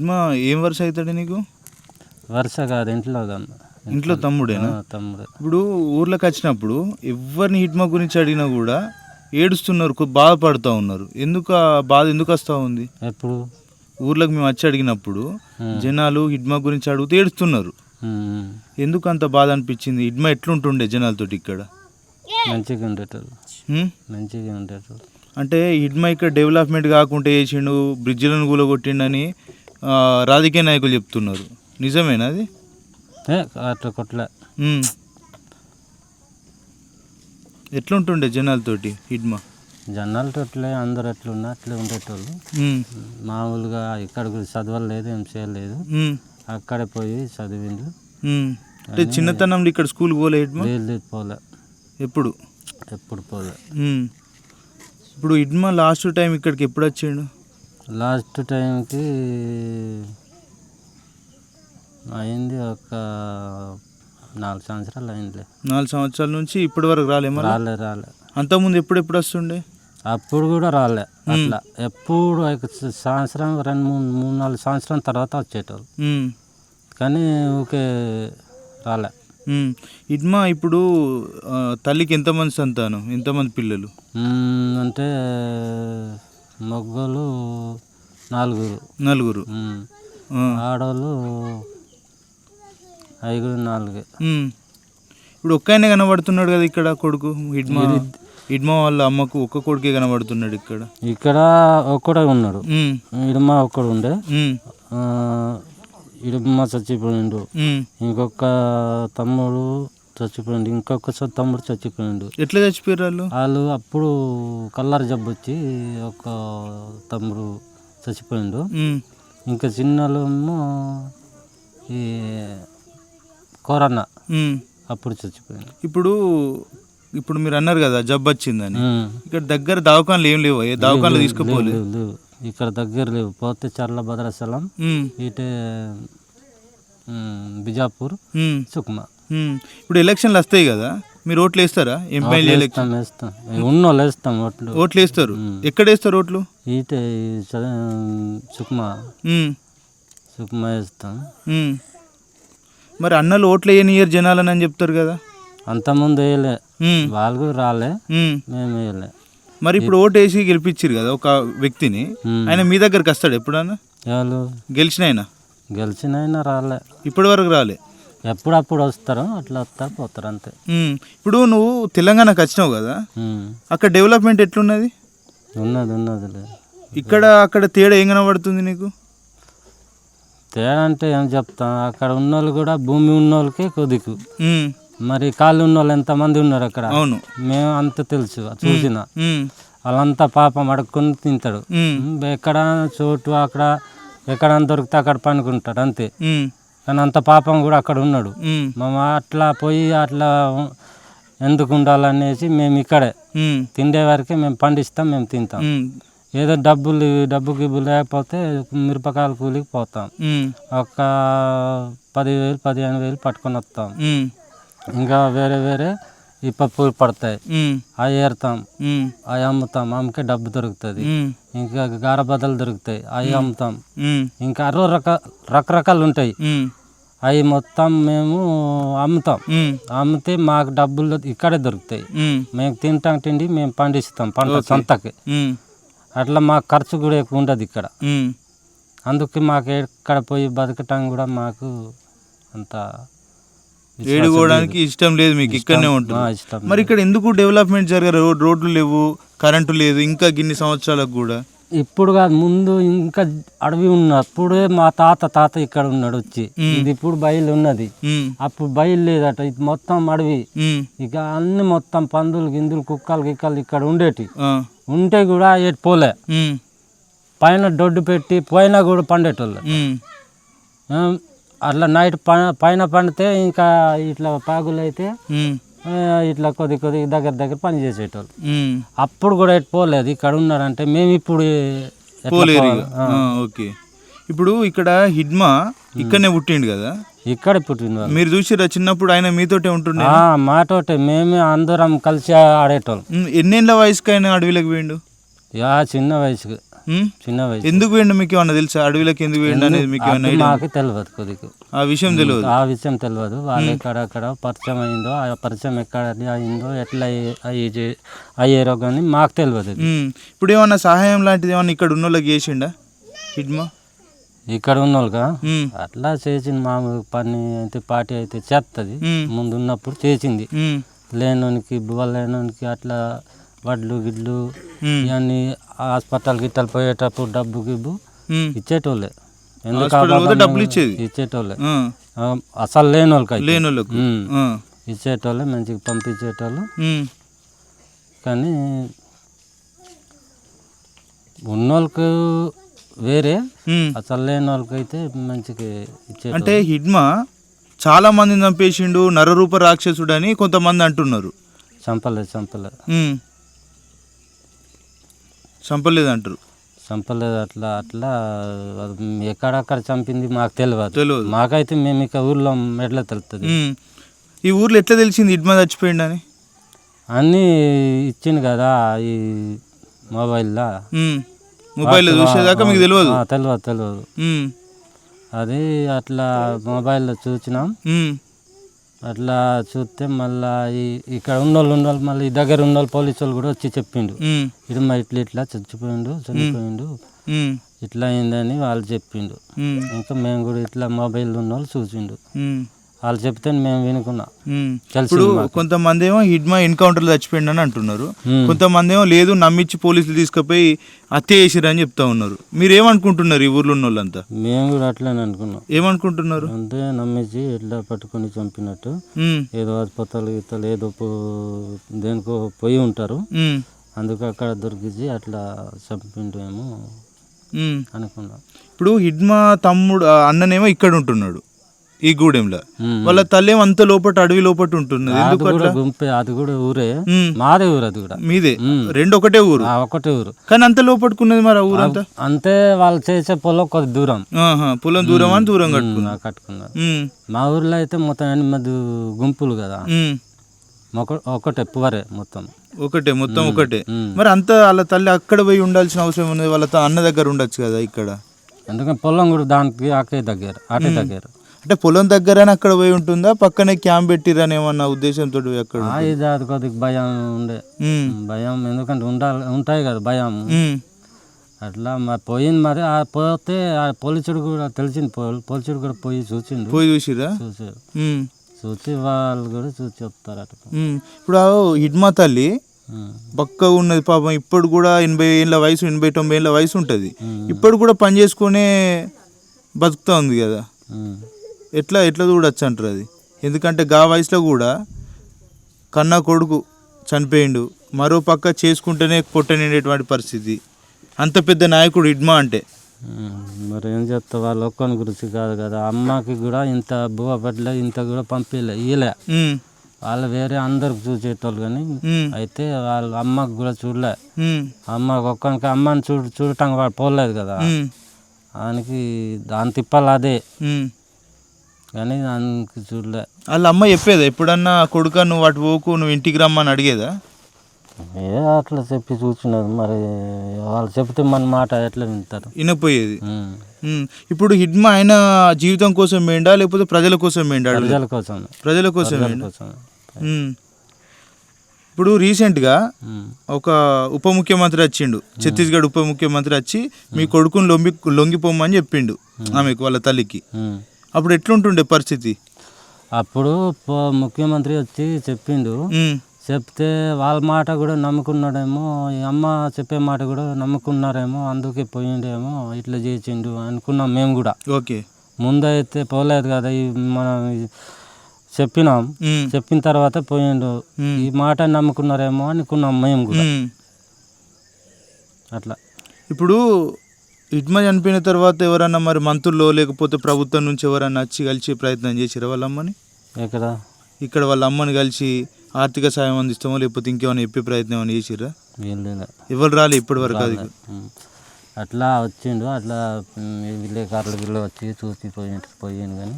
హిడ్మా ఏం వరుస అవుతాడు నీకు? వరుస కాదు ఇంట్లో. ఇంట్లో తమ్ముడేనా? తమ్ముడు. ఇప్పుడు ఊర్లోకి వచ్చినప్పుడు ఎవరిని హిడ్మా గురించి అడిగినా కూడా ఏడుస్తున్నారు బాధపడుతూ ఉన్నారు. ఎందుకు బాధ ఎందుకు వస్తూ ఉంది? ఎప్పుడు? ఊర్లోకి మేము వచ్చి అడిగినప్పుడు జనాలు హిడ్మా గురించి అడుగుతూ ఏడుస్తున్నారు. ఎందుకు అంత బాధ అనిపించింది? హిడ్మా ఎట్లుంటుండే జనాలతోటి ఇక్కడ? మంచిగా ఉండేటోళ్ళు. హ్మ్? మంచిగా ఉండేటోళ్ళు. అంటే హిడ్మా ఇక్కడ డెవలప్మెంట్ కాకుండా చేసిండు బ్రిడ్జిలను కూలగొట్టిండని రాజకీయ నాయకులు చెప్తున్నారు. నిజమేనా అది? అట్లా కొట్ల. ఎట్లుంటుండే జనాలతోటి హిడ్మా? జనాలు అట్లే అందరు ఎట్లున్నా అట్లే ఉండేటోళ్ళు. మామూలుగా ఇక్కడ కూడా చదవలేదు ఏం చేయలేదు. అక్కడే పోయి చదివిండు. అంటే చిన్నతనంలో ఇక్కడ స్కూల్ పోలే లేదు పోలే. ఎప్పుడు? ఎప్పుడు పోలే. ఇప్పుడు హిడ్మా లాస్ట్ టైం ఇక్కడికి ఎప్పుడు వచ్చిండు? లాస్ట్ టైంకి అయింది ఒక నాలుగు సంవత్సరాలు అయిందిలే. నాలుగు సంవత్సరాల నుంచి ఇప్పటి వరకు రాలే రాలే రాలే. అంతకుముందు ఎప్పుడు ఎప్పుడు వస్తుండే? అప్పుడు కూడా రాలే అట్లా. ఎప్పుడు ఒక సంవత్సరం రెండు మూడు మూడు నాలుగు సంవత్సరం తర్వాత వచ్చేటోళ్ళు. కానీ ఊకే రాలే. ఇడ్మా ఇప్పుడు తల్లికి ఎంతమంది సంతానం? ఎంతమంది పిల్లలు? అంటే మొగ్గలు నాలుగురు. నలుగురు. ఆడవాళ్ళు ఐదుగురు నాలుగు. ఇప్పుడు ఒక్కనే కనబడుతున్నాడు కదా ఇక్కడ కొడుకు? ఇడ్మా ఇడ్మా వాళ్ళ అమ్మకు ఒక్క కొడుకే కనబడుతున్నాడు ఇక్కడ. ఇక్కడ ఒక్కడే ఉన్నాడు. ఇడమ ఒక్కడు ఉండే. ఇడమ చచ్చిపోయిండు. ఇంకొక తమ్ముడు చచ్చిపోయిండు ఇంకొక స- తమ్ముడు చచ్చిపోయిండు ఎట్లా చచ్చిపోయారు వాళ్ళు వాళ్ళు అప్పుడు కల్లర్ జబ్బు వచ్చి ఒక తమ్ముడు చచ్చిపోయిండు. ఇంకా చిన్నోళ్ళేమో ఈ కరోనా. అప్పుడు చచ్చిపోయిండు ఇప్పుడు ఇప్పుడు మీరు అన్నారు కదా జబ్బు వచ్చిందని. ఇక్కడ దగ్గర దవాఖానలు ఏం లేవు ఏ దవాఖానలు తీసుకుపోలే లేవు, లేవు. ఇక్కడ దగ్గర లేవు పోతే చర్ల భద్రాచలం. ఇటే బిజాపూర్. సుక్మా. ఇప్పుడు ఎలక్షన్లు వస్తాయి కదా మీరు ఓట్లు వేస్తారా? MLA election. వేస్తాం. ఓట్లు. ఓట్లు వేస్తారు. ఎక్కడ వేస్తారు ఓట్లు? సుక్మా. సుక్మా వేస్తాం. మరి అన్నలు ఓట్లు వేయనియర్ జనాలని అని చెప్తారు కదా. అంతకుముందు వేయలే. మ్మ్. వాళ్ళు రాలే. మ్మ్. వేయలే. మరి ఇప్పుడు ఓటు వేసి గెలిపించారు కదా ఒక వ్యక్తిని. ఆయన మీ దగ్గరికి వస్తాడు ఎప్పుడన్నా? గెలిచిన ఆయన గెలిచినైనా రాలే. ఇప్పటి వరకు రాలే. ఎప్పుడప్పుడు వస్తారు అట్లా వస్తారు పోతారు అంతే. ఇప్పుడు నువ్వు తెలంగాణకు వచ్చినావు కదా. అక్కడ డెవలప్మెంట్ ఎట్లున్నది? ఉన్నది ఉన్నదిలే ఇక్కడ అక్కడ తేడా ఏం కనబడుతుంది నీకు? తేడా అంటే ఏం చెప్తాం అక్కడ ఉన్నోళ్ళు కూడా భూమి ఉన్నోళ్ళకే కొద్దికు. మ్మ్. మరి కాళ్ళు ఉన్నోళ్ళు ఎంతమంది ఉన్నారు అక్కడ? అవును. మేము అంత తెలుసు చూసిన. వాళ్ళంతా పాపం అడుక్కొని తింటాడు. ఎక్కడ చోటు అక్కడ ఎక్కడ దొరికితే అక్కడ పనుకుంటాడు అంతే. కానీ అంత పాపం కూడా అక్కడ ఉన్నాడు మ్మ్. అట్లా పోయి అట్లా ఎందుకు ఉండాలనేసి మేము ఇక్కడే. తిండే వరకే మేము పండిస్తాం మేము తింటాం. ఏదో డబ్బులు డబ్బు గిబ్బు లేకపోతే మిరపకాయల కూలికి పోతాం. ఒక పదివేలు పదిహేను వేలు పట్టుకొని వస్తాం. ఇంకా వేరే వేరే ఈ పప్పులు పడతాయి. అవి ఏరుతాం. అవి అమ్ముతాం అమ్మకే డబ్బు దొరుకుతుంది. ఇంకా గారబద్దలు దొరుకుతాయి అవి అమ్ముతాం మ్మ్. ఇంకా అరవై రక రకరకాలు ఉంటాయి. అవి మొత్తం మేము అమ్ముతాం. మ్మ్. అమ్మితే మాకు డబ్బులు ఇక్కడే దొరుకుతాయి. మ్మ్. తింటాం తిండి మేము పండిస్తాం పంట సొంతకి. అట్లా మాకు ఖర్చు కూడా ఎక్కువ ఉండదు ఇక్కడ. అందుకే మాకు ఎక్కడ పోయి బతకటం కూడా మాకు అంత ఏడుకోవడానికి ఇష్టం లేదు మీకు ఇక్కడనే ఉంటుంది మరి ఇక్కడ ఎందుకు డెవలప్మెంట్ జరగదు రోడ్ రోడ్లు లేవు కరెంటు లేదు ఇంకా గిన్ని సంవత్సరాలకు కూడా. ఇప్పుడు కాదు ముందు ఇంకా అడవి ఉన్నప్పుడే మా తాత తాత ఇక్కడ ఉన్నాడు వచ్చి. ఇది ఇప్పుడు బయలు ఉన్నది. అప్పుడు బయలు లేదట ఇది మొత్తం అడవి. ఇక అన్ని మొత్తం పందులు గిందులు కుక్కలు గిక్కలు ఇక్కడ ఉండేటి. ఉంటే కూడా ఎటు పోలే. పైన దొడ్డు పెట్టి పోయినా కూడా పండేటోళ్ళు. అట్లా నైట్ పైన పండితే ఇంకా ఇట్లా పాగులు అయితే ఇట్లా కొద్ది కొద్ది దగ్గర దగ్గర పని చేసేటోళ్ళు. అప్పుడు కూడా ఎటు పోలేదు ఇక్కడ ఉన్నారంటే మేము ఇప్పుడు పోలేరు ఓకే. ఇప్పుడు ఇక్కడ హిడ్మా ఇక్కడనే పుట్టిండు కదా? ఇక్కడ పుట్టిన మీరు చూసిరా చిన్నప్పుడు ఆయన మీతోటే ఉంటుండే? మాతోటే. మేమే అందరం కలిసి ఆడేటోళ్ళం. ఎన్నేళ్ళ వయసుకి ఆయన అడవిలోకి పోయిండు? యా చిన్న వయసుకి? చిన్న వయసు. ఎందుకు వేయండి మీకు ఏమన్నా తెలుసా? అడవిలోకి ఎందుకు వేయండి అనేది మీకు ఏమన్నా? మాకు తెలియదు కొద్దిగా. ఆ విషయం తెలియదు ఆ విషయం తెలియదు వాళ్ళు ఎక్కడెక్కడ పరిచయం అయిందో ఆ పరిచయం ఎక్కడ అయిందో ఎట్లా అయ్యి- అయ్యి అయ్యారో కానీ మాకు తెలియదు. ఇప్పుడు ఏమన్నా సహాయం లాంటిది ఏమన్నా ఇక్కడ ఉన్న వాళ్ళకి చేసిండా? హిడ్మా ఇక్కడ ఉన్న వాళ్ళగా ఉమ్. అట్లా చేసిన మామూలు పని అయితే పార్టీ అయితే చేస్తుంది. ముందు ఉన్నప్పుడు చేసింది. లేనోనికి బువ్వ లేనోనికి అట్లా వడ్లు గిడ్లు. ఇవన్నీ హాస్పిటల్ గిట్టలు పోయేటప్పుడు డబ్బు గిబ్బు. ఇచ్చేటోళ్ళే డబ్బులు ఇచ్చేది ఇచ్చేటోళ్ళే అసలు లేని వాళ్ళకి లేని. ఇచ్చేటోళ్ళే మంచిగా పంపించేటోళ్ళు. కానీ ఉన్నోళ్ళకు వేరే. అసలు లేని వాళ్ళకి అయితే మంచిగా ఇచ్చే అంటే హిడ్మా చాలా మందిని చంపేసిండు నరరూప రాక్షసుడు అని కొంతమంది అంటున్నారు చంపలేదు చంపలేదు. చంపలేదు అంటారు చంపలేదు అట్లా అట్లా ఎక్కడక్కడ చంపింది మాకు తెలియదు తెలియదు మాకైతే మేము ఇక ఊర్లో ఎట్లా తెలుస్తుంది. ఈ ఊర్లో ఎట్లా తెలిసింది హిడ్మా చచ్చిపోయిండు అని? అన్నీ ఇచ్చింది కదా ఈ మొబైల్లో. మొబైల్లో చూసేదాకా మీకు తెలియదు తెలియదు తెలియదు. అది అట్లా మొబైల్లో చూసినాం. అట్లా చూస్తే మళ్ళా ఈ ఇక్కడ ఉన్నోళ్ళు ఉన్నోళ్ళు మళ్ళీ ఈ దగ్గర ఉన్నోళ్ళు పోలీసు వాళ్ళు కూడా వచ్చి చెప్పిండు ఉమ్. ఇది మా ఇట్లా ఇట్లా చచ్చిపోయిండు చనిపోయిండు. ఇట్లా అయిందని వాళ్ళు చెప్పిండు. ఇంకా మేము కూడా ఇట్లా మొబైల్ ఉన్న వాళ్ళు చూసిండు. వాళ్ళు చెప్తే మేము వినుకున్నాం. ఇప్పుడు. కొంతమంది ఏమో హిడ్మా ఎన్కౌంటర్లో చచ్చిపోయిండు అని అంటున్నారు. కొంతమంది ఏమో లేదు నమ్మించి పోలీసులు తీసుకుపోయి హత్య చేసిరని చెప్తా ఉన్నారు. మీరు ఏమనుకుంటున్నారు ఈ ఊర్లో ఉన్న వాళ్ళంతా మేము కూడా అట్లనే అనుకున్నాం. ఏమనుకుంటున్నారు? అంతే నమ్మేసి ఇట్లా పట్టుకొని చంపినట్టు. ఏదో హాస్పిటల్ గిత్తలు ఏదో దేనికో పోయి ఉంటారు. అందుకు అక్కడ దొరికించి అట్లా చంపిండు ఏమో ఉమ్. అనుకున్నాం. ఇప్పుడు హిడ్మా తమ్ముడు అన్ననేమో ఇక్కడ ఉంటున్నాడు. ఈ గూడెంలో. వాళ్ళ తల్లి అంత లోపట అడవి లోపట ఉంటున్నది అది ఎందుకు కూడా అట్లా? గుంపే అది కూడా ఊరే. మాదే ఊరు అది కూడా. మీదే. రెండు ఒకటే ఊరు? ఆ ఒకటే ఊరు. కానీ అంత లోపట్టుకున్నది మరి ఆ ఊరంతా అంతే? వాళ్ళు చేసే పొలం కొద్ది దూరం. పొలం దూరం అని దూరం కట్టుకున్నా కట్టుకున్నారు ఉమ్. మా ఊర్లో అయితే మొత్తం ఎనిమిది గుంపులు కదా. ఒకటే పువరే మొత్తం. ఒకటే మొత్తం ఒకటే. మరి అంత వాళ్ళ తల్లి అక్కడ పోయి ఉండాల్సిన అవసరం ఉన్నది. వాళ్ళ అన్న దగ్గర ఉండొచ్చు కదా ఇక్కడ? ఎందుకంటే పొలం కూడా దానికి అకే దగ్గర అటే దగ్గర. అంటే పొలం దగ్గరనే అక్కడ పోయి ఉంటుందా పక్కనే క్యాంప్ పెట్టిరని ఏమన్నా ఉద్దేశంతో అక్కడ అది కొద్దిగా భయం ఉండే. భయం ఎందుకంటే ఉండాలి ఉంటాయి కదా భయం. అట్లా మరి పోయింది మరి ఆ పోతే ఆ పోలీసుడు కూడా తెలిసింది పోలీసుడు కూడా పోయి చూసిండు పోయి చూసిరా చూసారు. చూసి వాళ్ళు కూడా చూసి చెప్తారు అట్లా. ఇప్పుడు హిడ్మా తల్లి. బక్కగా ఉన్నది పాపం ఇప్పుడు కూడా ఎనభై ఏళ్ళ వయసు ఎనభై తొంభై ఏళ్ళ వయసు ఉంటుంది. ఇప్పుడు కూడా పని చేసుకునే బతుకుతా ఉంది కదా. ఎట్లా ఎట్లా చూడొచ్చు అంటారు అది? ఎందుకంటే గా వయసులో కూడా కన్నా కొడుకు చనిపోయిండు మరో పక్క చేసుకుంటేనే పొట్ట నిండేటువంటి పరిస్థితి. అంత పెద్ద నాయకుడు ఇడ్మా అంటే. మరి ఏం చెప్తా వాళ్ళు ఒక్కని గురించి కాదు కదా. అమ్మకి కూడా ఇంత బువ్వ పట్ల ఇంత కూడా పంపించలే ఇయలే వాళ్ళు వేరే అందరికి చూసేటోళ్ళు కానీ అయితే వాళ్ళ అమ్మకి కూడా చూడలే. అమ్మకి ఒక్కనికి అమ్మని చూడ చూడటానికి వాడు పోలేదు కదా. దానికి దాని తిప్పాలి అదే. కానీ దానికి చూడలే. వాళ్ళ అమ్మ చెప్పేదా? ఎప్పుడన్నా కొడుక నువ్వు అటు పోకు నువ్వు ఇంటికి రమ్మని అడిగేదా? ఏ అట్లా చెప్పి చూసినారు. మరి వాళ్ళు చెప్తే మన మాట ఎట్లా వింటారు? వినపోయేది. ఇప్పుడు హిడ్మా ఆయన జీవితం కోసం వేండా లేకపోతే ప్రజల కోసం వేండా ప్రజల కోసం. ప్రజల కోసం. ఇప్పుడు రీసెంట్గా. ఒక ఉప ముఖ్యమంత్రి వచ్చిండు. ఛత్తీస్గఢ్ ఉప ముఖ్యమంత్రి వచ్చి మీ కొడుకుని లొంగి లొంగిపోమని చెప్పిండు ఆమెకు వాళ్ళ తల్లికి. అప్పుడు ఎట్లుంటుండే పరిస్థితి? అప్పుడు పో- ముఖ్యమంత్రి వచ్చి చెప్పిండు. ఉమ్, చెప్తే వాళ్ళ మాట కూడా నమ్ముకున్నాడేమో ఈ అమ్మ చెప్పే మాట కూడా నమ్ముకున్నారేమో అందుకే పోయిండేమో ఇట్లా చేసిండు అనుకున్నాం మేము కూడా. ఓకే. ముందైతే పోలేదు కదా ఈ మనం ఈ చెప్పినాం. ఉమ్, చెప్పిన తర్వాత పోయిండు. ఉమ్, ఈ మాట నమ్ముకున్నారేమో అనుకున్నాం మేము కూడా. ఉమ్. అట్లా. ఇప్పుడు ఇడ్మ చనిపోయిన తర్వాత ఎవరన్నా మరి మంత్రుల్లో లేకపోతే ప్రభుత్వం నుంచి ఎవరన్నా వచ్చి కలిసి ప్రయత్నం చేసిరా వాళ్ళ అమ్మని? ఎక్కడ? ఇక్కడ వాళ్ళ అమ్మని కలిసి ఆర్థిక సాయం అందిస్తామో లేకపోతే ఇంకేమైనా చెప్పే ప్రయత్నం ఏమైనా చేసిరా ఎవరు రాలే ఇప్పటి వరకు అది. అట్లా వచ్చిండు అట్లా విలేకరులు వీళ్ళు వచ్చి చూసి పోయి పోయాను కానీ.